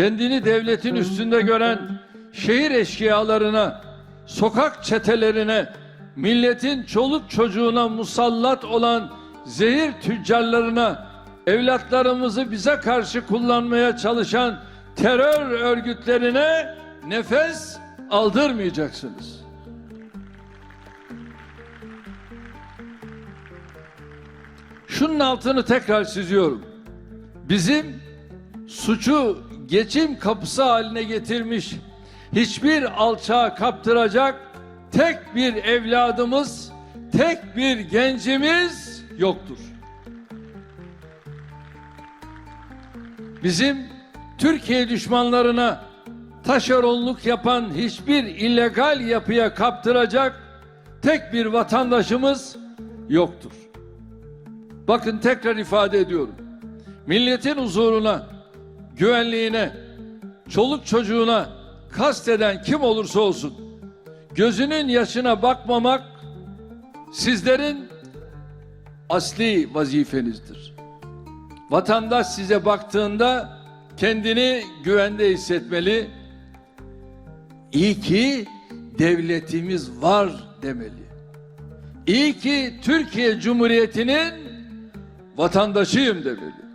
kendini devletin üstünde gören şehir eşkıyalarına, sokak çetelerine, milletin çoluk çocuğuna musallat olan zehir tüccarlarına, evlatlarımızı bize karşı kullanmaya çalışan terör örgütlerine nefes aldırmayacaksınız. Şunun altını tekrar çiziyorum. Bizim suçu geçim kapısı haline getirmiş hiçbir alçağa kaptıracak tek bir evladımız, tek bir gencimiz yoktur. Bizim Türkiye düşmanlarına taşeronluk yapan hiçbir illegal yapıya kaptıracak tek bir vatandaşımız yoktur. Bakın tekrar ifade ediyorum. Milletin huzuruna, güvenliğine, çoluk çocuğuna kasteden kim olursa olsun gözünün yaşına bakmamak sizlerin asli vazifenizdir. Vatandaş size baktığında kendini güvende hissetmeli. İyi ki devletimiz var demeli. İyi ki Türkiye Cumhuriyeti'nin vatandaşıyım demeli.